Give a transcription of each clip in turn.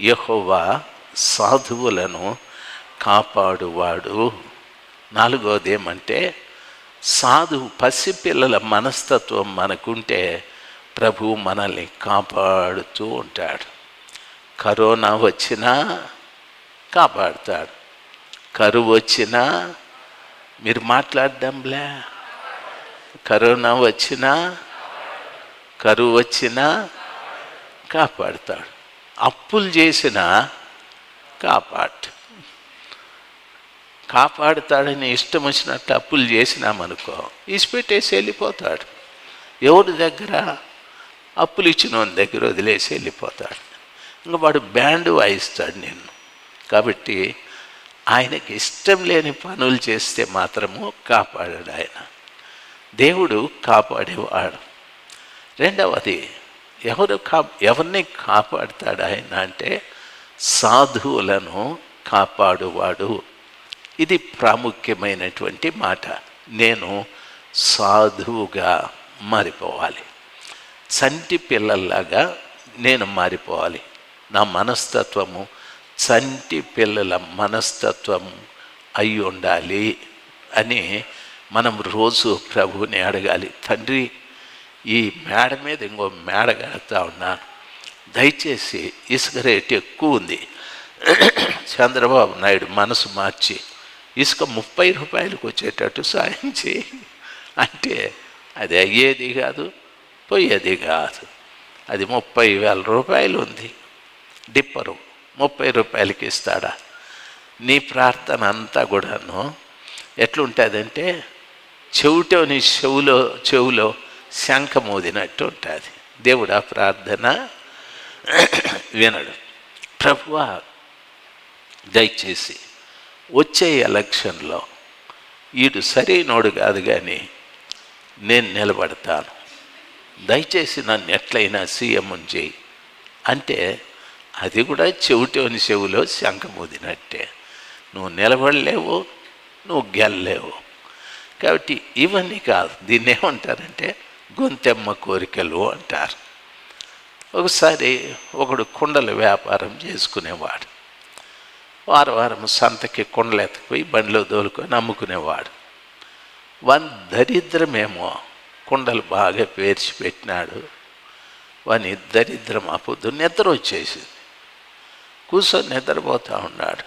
యహోవా సాధువులను కాపాడువాడు. నాలుగోది ఏమంటే సాధువు పసిపిల్లల మనస్తత్వం మనకుంటే ప్రభు మనల్ని కాపాడుతూ ఉంటాడు. కరోనా వచ్చినా కాపాడుతాడు. కరువు వచ్చినా మీరు మాట్లాడడంలే కరోనా వచ్చినా కరువు వచ్చినా కాపాడుతాడు. అప్పులు చేసిన కాపాడు. కాపాడుతాడని ఇష్టం వచ్చినట్టు అప్పులు చేసినామనుకో ఇసిపెట్టేసి వెళ్ళిపోతాడు. ఎవరి దగ్గర? అప్పులు ఇచ్చిన వాని దగ్గర వదిలేసి వెళ్ళిపోతాడు. ఇంకా వాడు బ్యాండ్ వాయిస్తాడు నిన్ను. కాబట్టి ఆయనకి ఇష్టం లేని పనులు చేస్తే మాత్రము కాపాడాడు ఆయన. దేవుడు కాపాడేవాడు. రెండవది ఎవరు కా ఎవరిని కాపాడుతాడు ఆయన అంటే సాధువులను కాపాడువాడు. ఇది ప్రాముఖ్యమైనటువంటి మాట. నేను సాధువుగా మారిపోవాలి. చంటి పిల్లల్లాగా నేను మారిపోవాలి. నా మనస్తత్వము చంటి పిల్లల మనస్తత్వం అయి ఉండాలి అని మనం రోజు ప్రభువుని అడగాలి. తండ్రి ఈ మేడ మీద ఇంకో మేడ కడతా ఉన్నాను దయచేసి ఇసుక రేటు ఎక్కువ ఉంది. చంద్రబాబు నాయుడు మనసు మార్చి ఇసుక ముప్పై రూపాయలకు వచ్చేటట్టు సాయం చేయి. అంటే అది అయ్యేది కాదు పోయేది కాదు. అది ముప్పై వేల రూపాయలు ఉంది. డిప్పరు ముప్పై రూపాయలకి ఇస్తాడా? నీ ప్రార్థన అంతా కూడాను ఎట్లుంటుందంటే చెవిటోని చెవులో చెవులో శంఖ మోదినట్టు ఉంటుంది. దేవుడు ఆ ప్రార్థన వినడు. ప్రభువా దయచేసి వచ్చే ఎలక్షన్లో ఈడు సరైనోడు కాదు కానీ నేను నిలబడతాను. దయచేసి నన్ను ఎట్లయినా సీఎం చేయి అంటే అది కూడా చెవిటోని చెవులో శంఖమూదినట్టే. నువ్వు నిలబడలేవు నువ్వు గెలలేవు కాబట్టి ఇవన్నీ కాదు. దీన్ని ఏమంటారంటే గొంతెమ్మ కోరికలు అంటారు. ఒకసారి ఒకడు కుండల వ్యాపారం చేసుకునేవాడు. వారం వారం సంతకి కుండలు ఎత్తుకుపోయి బండిలో దోలుకొని అమ్ముకునేవాడు వన్ దరిద్రమేమో కుండలు బాగా పేర్చి పెట్టినాడు. వాని దరిద్రం ఆ నిద్ర వచ్చేసింది. కూర్చొని నిద్రపోతూ ఉన్నాడు.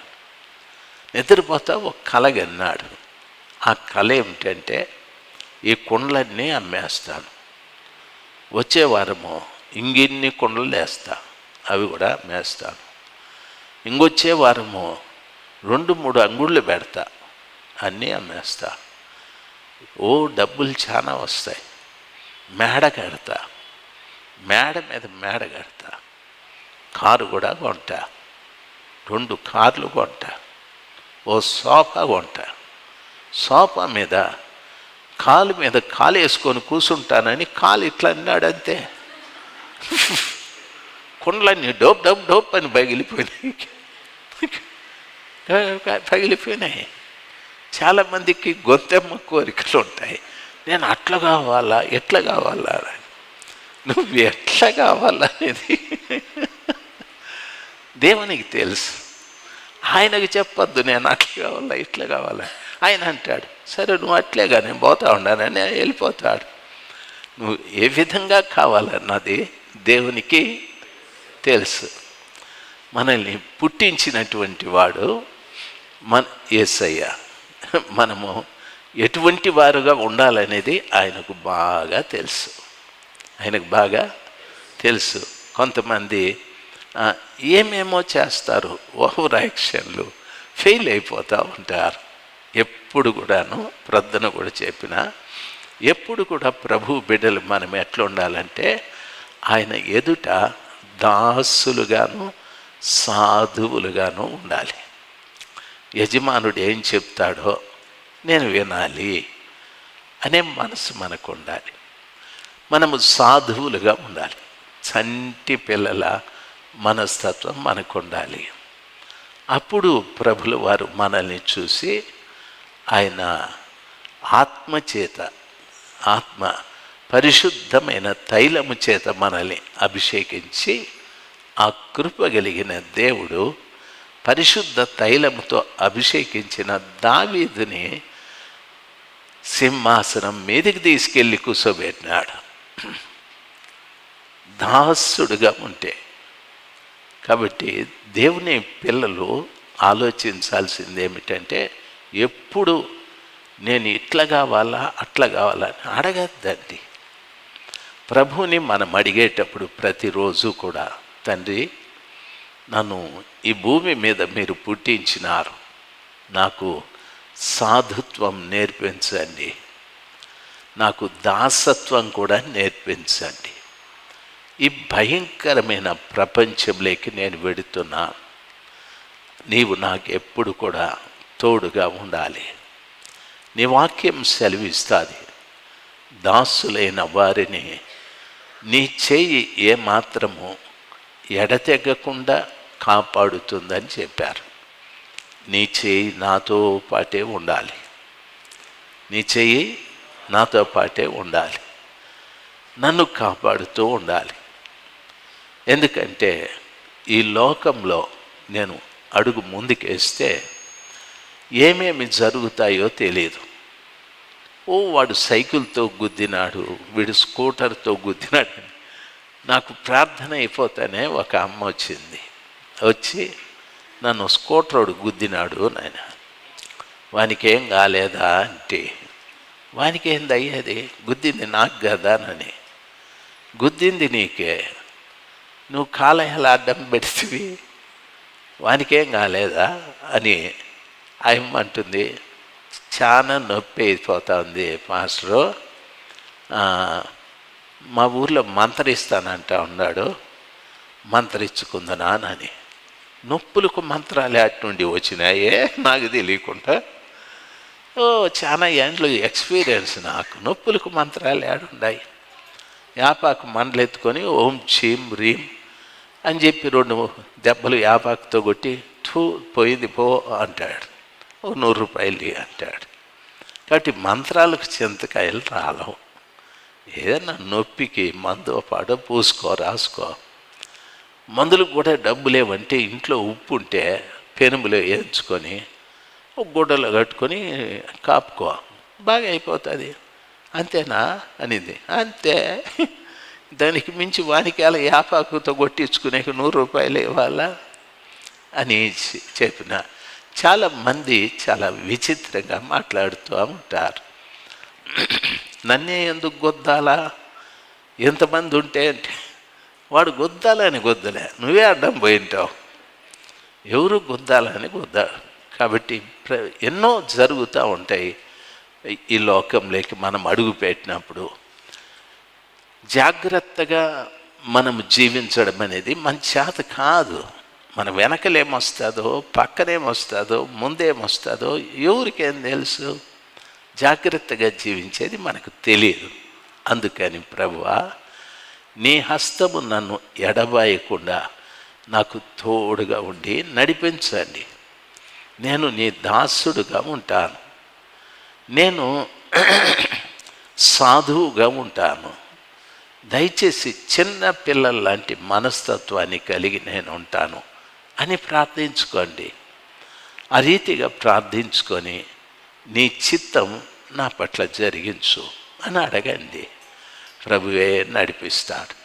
నిద్రపోతా ఒక కలగన్నాడు ఆ కళ ఏమిటంటే ఈ కుండలన్నీ అమ్మేస్తాను. వచ్చే వారము ఇంగిన్ని కుండలు వేస్తా అవి కూడా మేస్తాను ఇంకొచ్చే వారము రెండు మూడు అంగుళ్ళు పెడతా. అన్నీ అమ్మేస్తా. ఓ డబ్బులు చాలా వస్తాయి. మేడ కడతా. మేడ మీద మేడ కడతా. కారు కూడా కొంటా. రెండు కార్లు కొంటా. ఓ సోఫా కొంటా. సోఫా మీద కాలు మీద కాలు వేసుకొని కూర్చుంటానని కాలు ఇట్లా అన్నాడంతే కుండలన్నీ డోప్ డోప్ డోప్ అని పగిలిపోయినాయి. పగిలిపోయినాయి. చాలామందికి గొంతెమ్మ కోరికలు ఉంటాయి. నేను అట్లా కావాలా ఎట్లా కావాలా అని. నువ్వు ఎట్లా కావాలా అనేది దేవునికి తెలుసు. ఆయనకి చెప్పొద్దు నేను అట్లా కావాలా ఇట్లా కావాలా. ఆయన అంటాడు సరే నువ్వు అట్లేగా నేను పోతా ఉండానని వెళ్ళిపోతాడు. నువ్వు ఏ విధంగా కావాలన్నది దేవునికి తెలుసు. మనల్ని పుట్టించినటువంటి వాడు మన ఏసయ్య. మనము ఎటువంటి వారుగా ఉండాలనేది ఆయనకు బాగా తెలుసు. ఆయనకు బాగా తెలుసు. కొంతమంది ఏమేమో చేస్తారు? ఓవర్ యాక్షన్లు ఫెయిల్ అయిపోతూ ఉంటారు. ఎప్పుడు కూడాను ప్రొద్దున కూడా చెప్పిన ఎప్పుడు కూడా ప్రభు బిడ్డలు మనం ఎట్లా ఉండాలంటే ఆయన ఎదుట దాసులుగాను సాధువులుగాను ఉండాలి. యజమానుడు ఏం చెప్తాడో నేను వినాలి అనే మనసు మనకు ఉండాలి. మనము సాధువులుగా ఉండాలి. చంటి పిల్లల మనస్తత్వం మనకు ఉండాలి. అప్పుడు ప్రభులు వారు మనల్ని చూసి ఆయన ఆత్మ చేత ఆత్మ పరిశుద్ధమైన తైలము చేత మనల్ని అభిషేకించి ఆ కృప కలిగిన దేవుడు పరిశుద్ధ తైలముతో అభిషేకించిన దావీదుని సింహాసనం మీదకి తీసుకెళ్ళి కూర్చోబెట్టినాడు దాసుడుగా ఉంటే. కాబట్టి దేవుని పిల్లలు ఆలోచించాల్సింది ఏమిటంటే ఎప్పుడు నేను ఇట్లా కావాలా అట్లా కావాలా అని అడగద్దండి. ప్రభుని మనం అడిగేటప్పుడు ప్రతిరోజు కూడా తండ్రి నన్ను ఈ భూమి మీద మీరు పుట్టించినారు. నాకు సాధుత్వం నేర్పించండి. నాకు దాసత్వం కూడా నేర్పించండి. ఈ భయంకరమైన ప్రపంచంలోకి నేను వెడుతున్నా. నీవు నాకు ఎప్పుడు కూడా తోడుగా ఉండాలి. నీ వాక్యం సెలవిస్తుంది. దాసులైన వారిని నీ చేయి ఏమాత్రము ఎడతెగకుండా కాపాడుతుందని చెప్పారు. నీ చేయి నాతో పాటే ఉండాలి. నీ చెయ్యి నాతో పాటే ఉండాలి. నన్ను కాపాడుతూ ఉండాలి. ఎందుకంటే ఈ లోకంలో నేను అడుగు ముందుకేస్తే ఏమేమి జరుగుతాయో తెలియదు. ఓ వాడు సైకిల్తో గుద్దినాడు వీడు స్కూటర్తో గుద్దినాడు. నాకు ప్రార్థన అయిపోతానే ఒక అమ్మ వచ్చింది. వచ్చి నన్ను స్కూటరోడు గుద్దినాడు నాయన. వానికి ఏం కాలేదా అంటే వానికి ఏంది అయ్యేది? గుద్దింది నాకు కదా అని గుద్దింది నీకే. నువ్వు కాలయాల అడ్డం పెడితివి. వానికేం కాలేదా? అని ఆయమ్మంటుంది చాలా నొప్పి అయిపోతా ఉంది మాస్టరు మా ఊర్లో మంత్రిస్తానంట ఉన్నాడు. మంత్రించుకుందనా అని నొప్పులకు మంత్రాలు అటుండి నుండి వచ్చినాయే నాకు తెలియకుండా. ఓ చాలా ఏండ్లు ఎక్స్పీరియన్స్ నాకు. నొప్పులకు మంత్రాలు ఏడున్నాయి యాపాకు మండలెత్తుకొని ఓం చీం రీం అని చెప్పి రెండు దెబ్బలు యాపాకుతో కొట్టి ఠూ పోయింది పో అంటాడు. ఓ నూరు రూపాయలు అంటాడు. కాబట్టి మంత్రాలకు చింతకాయలు రాలవు. ఏదైనా నొప్పికి మందు పాడో పూసుకో రాసుకో. మందులకు కూడా డబ్బు లేవంటే ఇంట్లో ఉప్పు ఉంటే పెనుములో వేయించుకొని ఒక గుడ్డలో కట్టుకొని కాపుకో. బాగా అయిపోతుంది. అంతేనా? అనింది. అంతే. దానికి మించి వానికి అలా యాపాకుతో కొట్టించుకునే నూరు రూపాయలు ఇవ్వాలా? అని చెప్పిన. చాలా మంది చాలా విచిత్రంగా మాట్లాడుతూ ఉంటారు. నన్నే ఎందుకు గొద్దాలా? ఎంతమంది ఉంటే అంటే వాడు గొద్దాలని గొద్దలే నువ్వే అడ్డం పోయింటావు ఎవరు గొద్దాలని గొద్దారు? కాబట్టి ఎన్నో జరుగుతూ ఉంటాయి ఈ లోకంలోకి మనం అడుగు పెట్టినప్పుడు. జాగ్రత్తగా మనం జీవించడం అనేది మన చేత కాదు. మన వెనకలేమొస్తుందో పక్కనేమొస్తుందో ముందేమొస్తుందో ఎవరికేం తెలుసు? జాగ్రత్తగా జీవించేది మనకు తెలియదు. అందుకని ప్రభువా నీ హస్తము నన్ను ఎడబాయకుండా నాకు తోడుగా ఉండి నడిపించండి. నేను నీ దాసుడుగా ఉంటాను. నేను సాధువుగా ఉంటాను. దయచేసి చిన్న పిల్లల లాంటి మనస్తత్వాన్ని కలిగి నేను ఉంటాను. అని ప్రార్థించుకోండి. ఆ రీతిగా ప్రార్థించుకొని నీ చిత్తం నా పట్ల జరిగించు అని అడగండి. ప్రభువే నడిపిస్తాడు.